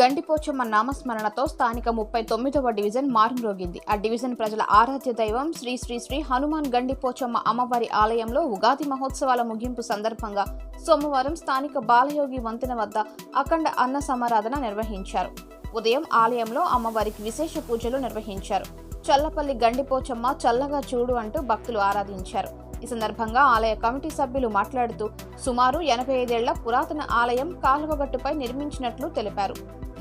గండిపోచమ్మ నామస్మరణతో స్థానిక ముప్పై తొమ్మిదవ డివిజన్ మారుమ్రోగింది. ఆ డివిజన్ ప్రజల ఆరాధ్య దైవం శ్రీ శ్రీ శ్రీ హనుమాన్ గండిపోచమ్మ అమ్మవారి ఆలయంలో ఉగాది మహోత్సవాల ముగింపు సందర్భంగా సోమవారం స్థానిక బాలయోగి వంతెన వద్ద అఖండ అన్న సమారాధన నిర్వహించారు. ఉదయం ఆలయంలో అమ్మవారికి విశేష పూజలు నిర్వహించారు. చల్లపల్లి గండిపోచమ్మ చల్లగా చూడు అంటూ భక్తులు ఆరాధించారు. ఈ సందర్భంగా ఆలయ కమిటీ సభ్యులు మాట్లాడుతూ సుమారు ఎనభై ఐదేళ్ళ పురాతన ఆలయం కాలువగట్టుపై నిర్మించినట్లు తెలిపారు.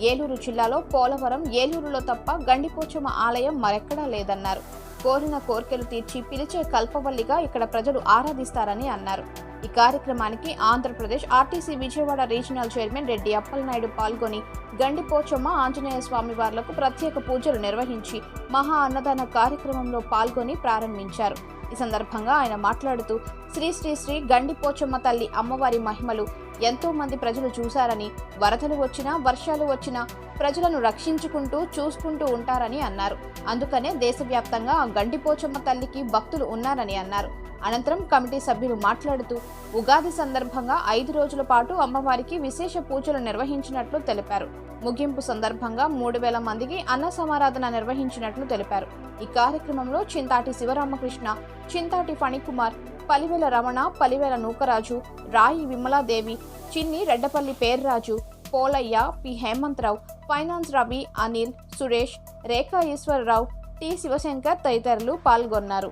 ఏలూరు జిల్లాలో పోలవరం ఏలూరులో తప్ప గండిపోచమ్మ ఆలయం మరెక్కడా లేదన్నారు. కోరిన కోర్కెలు తీర్చి పిలిచే కల్పవల్లిగా ఇక్కడ ప్రజలు ఆరాధిస్తారని అన్నారు. ఈ కార్యక్రమానికి Andhra Pradesh RTC Vijayawada regional chairman Reddy Appalanaidu పాల్గొని గండిపోచమ్మ ఆంజనేయ స్వామి వార్లకు ప్రత్యేక పూజలు నిర్వహించి మహా అన్నదాన కార్యక్రమంలో పాల్గొని ప్రారంభించారు. ఈ సందర్భంగా ఆయన మాట్లాడుతూ శ్రీ శ్రీ శ్రీ గండిపోచమ్మ తల్లి అమ్మవారి మహిమలు ఎంతో మంది ప్రజలు చూశారని వరదలు వచ్చినా వర్షాలు వచ్చినా ప్రజలను రక్షించుకుంటూ చూసుకుంటూ ఉంటారని అన్నారు. అందుకనే దేశవ్యాప్తంగా గండిపోచమ్మ తల్లికి భక్తులు ఉన్నారని అన్నారు. అనంతరం కమిటీ సభ్యులు మాట్లాడుతూ ఉగాది సందర్భంగా ఐదు రోజుల పాటు అమ్మవారికి విశేష పూజలు నిర్వహించినట్లు తెలిపారు. ముగింపు సందర్భంగా మూడు వేల మందికి అన్న సమారాధన నిర్వహించినట్లు తెలిపారు. ఈ కార్యక్రమంలో చింతాటి Sivaramakrishna చింతాటి Phanikumar Palivela Ramana Palivela Nookaraju Rayi Vimaladevi Chinni Reddapalli Perraju Polayya P Hemantharao finance Ravi Anil Suresh Rekha Eswararao T Sivasankar తదితరులు పాల్గొన్నారు.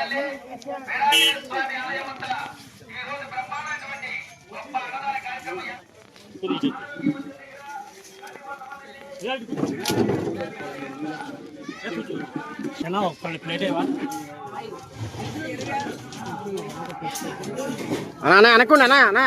వెనక్కి వెనక్కి ఏనా ఒకసారి ప్లేట్ ఏవా అన్నా అన్నా అనకుండా అన్నా.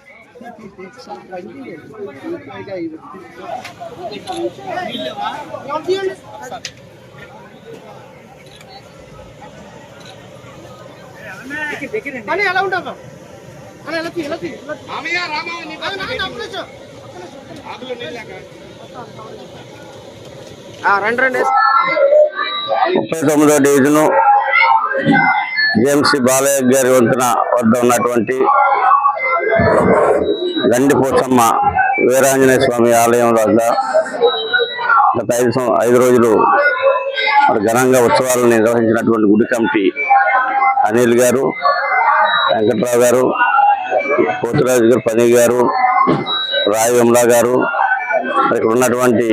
అని ఎలా ఉంటావు అని ఎలా తీ ఎలా తీ ఆ, రండి రండి. ముప్పై తొమ్మిదో డివిజను జేఎంసీ బాలయ్య గారి వంతున వద్ద ఉన్నటువంటి గండిపోచమ్మ వీరాంజనేయ స్వామి ఆలయం వద్ద గత ఐదు సం- ఐదు రోజులు ఘనంగా ఉత్సవాలను నిర్వహించినటువంటి గుడి కమిటీ అనిల్ గారు వెంకట్రావు గారు పోతురాజు గారు పని గారు రాయి విమలా గారు ఇక్కడ ఉన్నటువంటి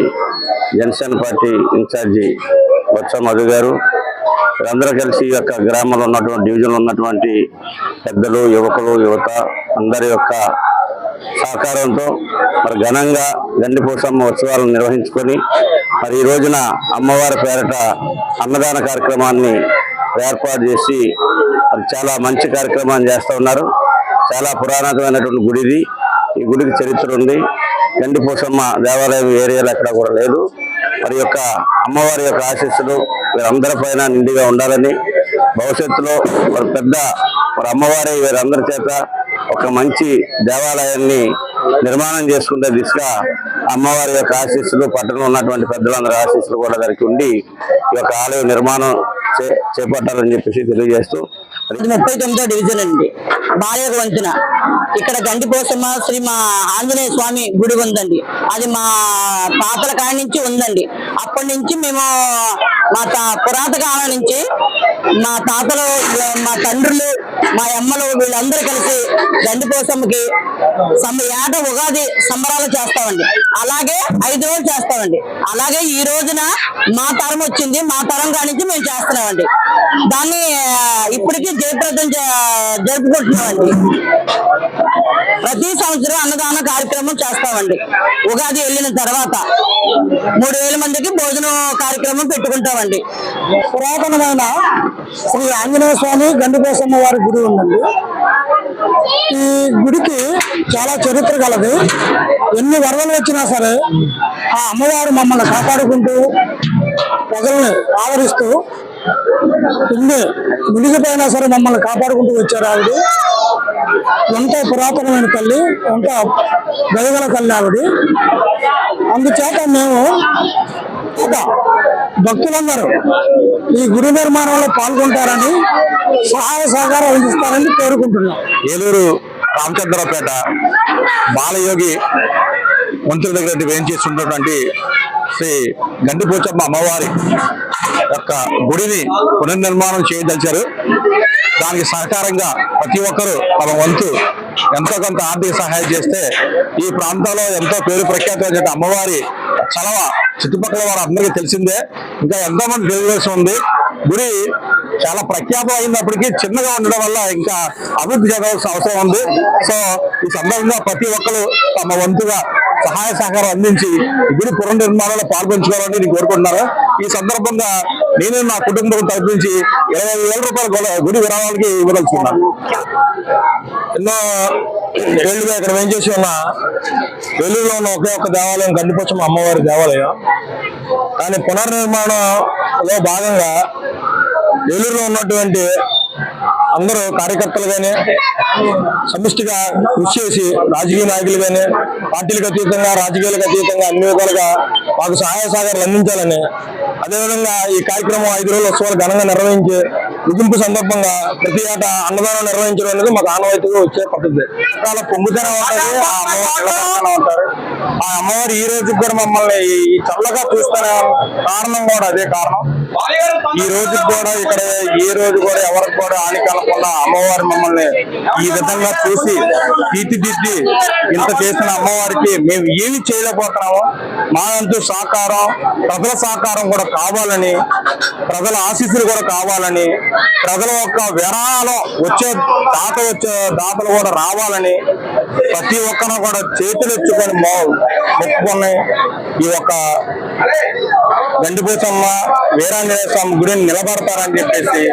జనసేన పార్టీ ఇన్ఛార్జి బొత్స మధు గారు వీరందరూ కలిసి ఈ యొక్క గ్రామంలో ఉన్నటువంటి డివిజన్లో ఉన్నటువంటి పెద్దలు యువకులు యువత అందరి యొక్క సహకారంతో మరి ఘనంగా గండిపోసమ్మ ఉత్సవాలను నిర్వహించుకొని మరి ఈ రోజున అమ్మవారి పేరట అన్నదాన కార్యక్రమాన్ని ఏర్పాటు చేసి మరి చాలా మంచి కార్యక్రమాన్ని చేస్తూ ఉన్నారు. చాలా పురాణకమైనటువంటి గుడిది ఈ గుడికి చరిత్ర ఉంది. గండిపోసమ్మ దేవాలయం ఏరియాలో ఎక్కడ కూడా లేదు. మరి యొక్క అమ్మవారి యొక్క ఆశీస్సులు వీరందరి పైన నిండిగా ఉండాలని భవిష్యత్తులో మరి పెద్ద మరి అమ్మవారి వీరందరి చేత ఒక మంచి దేవాలయాన్ని నిర్మాణం చేసుకునే దిశగా అమ్మవారి యొక్క ఆశీస్సులు పట్టణంలో ఉన్నటువంటి పెద్దలందరి ఆశీస్సులు కూడా దానికి ఉండి ఈ యొక్క ఆలయ నిర్మాణం చే- చేపట్టాలని చెప్పేసి తెలియజేస్తూ ముప్పై తొమ్మిదో డివిజన్ అండి. బాలయ్య వంతున. ఇక్కడ గండిపోసమ్మ శ్రీ మా ఆంజనేయ స్వామి గుడి ఉందండి. అది మా పాపల కాడి నుంచి ఉందండి. అప్పటి నుంచి మేము మా తా పురాత కాలం నుంచి మా తాతలు మా తండ్రులు మా అమ్మలు వీళ్ళందరూ కలిసి దండిపోసమ్మకి సమ ఏట ఉగాది సంబరాలు చేస్తామండి. అలాగే ఐదు రోజులు చేస్తామండి. అలాగే ఈ రోజున మా తరం వచ్చింది మా తరం కానించి మేము చేస్తున్నామండి. దాన్ని ఇప్పటికీ జయప్రదం జ- జరుపుకుంటున్నామండి. ప్రతి సంవత్సరం అన్నదాన కార్యక్రమం చేస్తామండి. ఉగాది వెళ్ళిన తర్వాత మూడు వేల మందికి భోజనం కార్యక్రమం పెట్టుకుంటామండి. పురాతనమైన శ్రీ ఆంజనేయ స్వామి గండిపోసమ్మ వారి గుడి ఉందండి. ఈ గుడికి చాలా చరిత్ర కలదు ఎన్ని వరదలు వచ్చినా సరే ఆ అమ్మవారు మమ్మల్ని కాపాడుకుంటూ ప్రజల్ని ఆదరిస్తూ ఇన్ని మునిగిపోయినా సరే మమ్మల్ని కాపాడుకుంటూ వచ్చారు ఆవిడ. ఎంతో పురాతనమైన తల్లి ఎంతో గదిగల తల్లి ఆవిడ. అందుచేత మేము ఒక భక్తులందరూ ఈ గుడి నిర్మాణంలో పాల్గొంటారని సహాయ సహకారం అందిస్తారని కోరుకుంటున్నాం. ఏలూరు రామచంద్రపేట బాలయోగి మంత్రుల దగ్గర వేయించేస్తున్నటువంటి శ్రీ గండిపోచమ్మ అమ్మవారి యొక్క గుడిని పునర్నిర్మాణం చేయదలిచారు. దానికి సహకారంగా ప్రతి ఒక్కరూ తమ వంతు ఎంతో కొంత ఆర్థిక సహాయం చేస్తే ఈ ప్రాంతంలో ఎంతో పేరు ప్రఖ్యాతి అమ్మవారి చలవ చుట్టుపక్కల వారు అందరికీ తెలిసిందే. ఇంకా ఎంతో మంది తెలియవలసి ఉంది. గుడి చాలా ప్రఖ్యాతం అయినప్పటికీ చిన్నగా ఉండడం వల్ల ఇంకా అభివృద్ధి చెందవలసిన అవసరం ఉంది. సో ఈ సందర్భంగా ప్రతి ఒక్కరు తమ వంతుగా సహాయ సహకారం అందించి ఈ గుడి పునర్నిర్మాణంలో పాల్గొంచుకోవాలని నేను కోరుకుంటున్నారు ఈ సందర్భంగా నేను నా కుటుంబం తరపు నుంచి ఇరవై వేల రూపాయల గుడి- గుడి విరాళాలకి ఇవ్వదలుచుకున్నాను. ఎన్నో ఏళ్ళుగా ఇక్కడ ఏం చేసి ఉన్న వెల్లూరులో ఉన్న ఒకే ఒక్క దేవాలయం గండిపోచమ్మ అమ్మవారి దేవాలయం. కానీ పునర్నిర్మాణంలో భాగంగా ఏలూరులో ఉన్నటువంటి అందరూ కార్యకర్తలు కానీ సమిష్టిగా కృషి చేసి రాజకీయ నాయకులు కానీ పార్టీలకు అతీతంగా రాజకీయాలకు అతీతంగా అన్ని విధాలుగా మాకు సహాయ సహకారాలు అందించాలని అదేవిధంగా ఈ కార్యక్రమం ఐదు రోజుల ఉత్సవాలు ఘనంగా నిర్వహించి ముగింపు సందర్భంగా ప్రతి ఏటా అన్నదానం నిర్వహించడం అనేది మాకు ఆనవాయితీగా వచ్చే పద్ధతి. చాలా పొంగుతనం ఉంటుంది. ఆ అమ్మవారు ఉంటారు. ఆ అమ్మవారు ఈ రోజు కూడా మమ్మల్ని ఈ చల్లగా చూస్తున్న కారణం కూడా అదే కారణం. ఈ రోజు కూడా ఇక్కడ ఏ రోజు కూడా ఎవరికి కూడా హాని కలగకుండా అమ్మవారు మమ్మల్ని ఈ విధంగా చూసి తీర్చిదిద్ది ఇంత చేసిన అమ్మవారికి మేము ఏమి చేయలేకపోతున్నామో మాదంతు సహకారం ప్రజల సహకారం కూడా కావాలని ప్రజల ఆశీస్సులు కూడా కావాలని ప్రజల యొక్క విరాళం వచ్చే దాత వచ్చే దాతలు కూడా రావాలని ప్రతి ఒక్కరు కూడా చేతులు ఎత్తుకొని మో- మొక్కుకొని ఈ యొక్క వీరాంజనేయ స్వామి గుడిని నిలబడతారని చెప్పేసి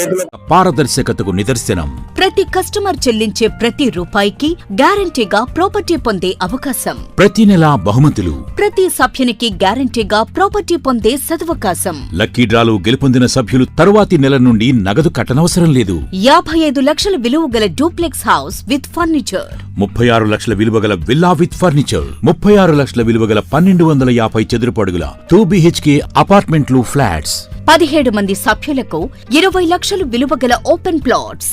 చేతులు పారదర్శకతకు నిదర్శనం. ప్రతి కస్టమర్ చెల్లించే ప్రతి రూపాయికి గ్యారంటీగా ప్రాపర్టీ పొందే అవకాశం. ప్రతి నెలా బహుమతులు. ప్రతి సభ్యునికి గ్యారంటీగా ప్రాపర్టీ పొందే సదవకాశం. లక్కీ డ్రాలో గెలుపొందిన సభ్యులు తరువాతి నెల నుండి నగదు కట్టనవసరం లేదు. యాభై ఐదు లక్షల విలువ గల డూప్లెక్స్ హౌస్ విత్ ఫర్నిచర్. ముప్పై ఆరు లక్షల విలువ గల విల్లా విత్ ఫర్నిచర్ ముప్పై ఆరు లక్షల విలువ గల పన్నెండు వందల యాభై చదురపు టూ బిహెచ్కే అపార్ట్మెంట్లు ఫ్లాట్స్. పదిహేడు మంది సభ్యులకు ఇరవై లక్షలు విలువ గల ఓపెన్ ప్లాట్స్.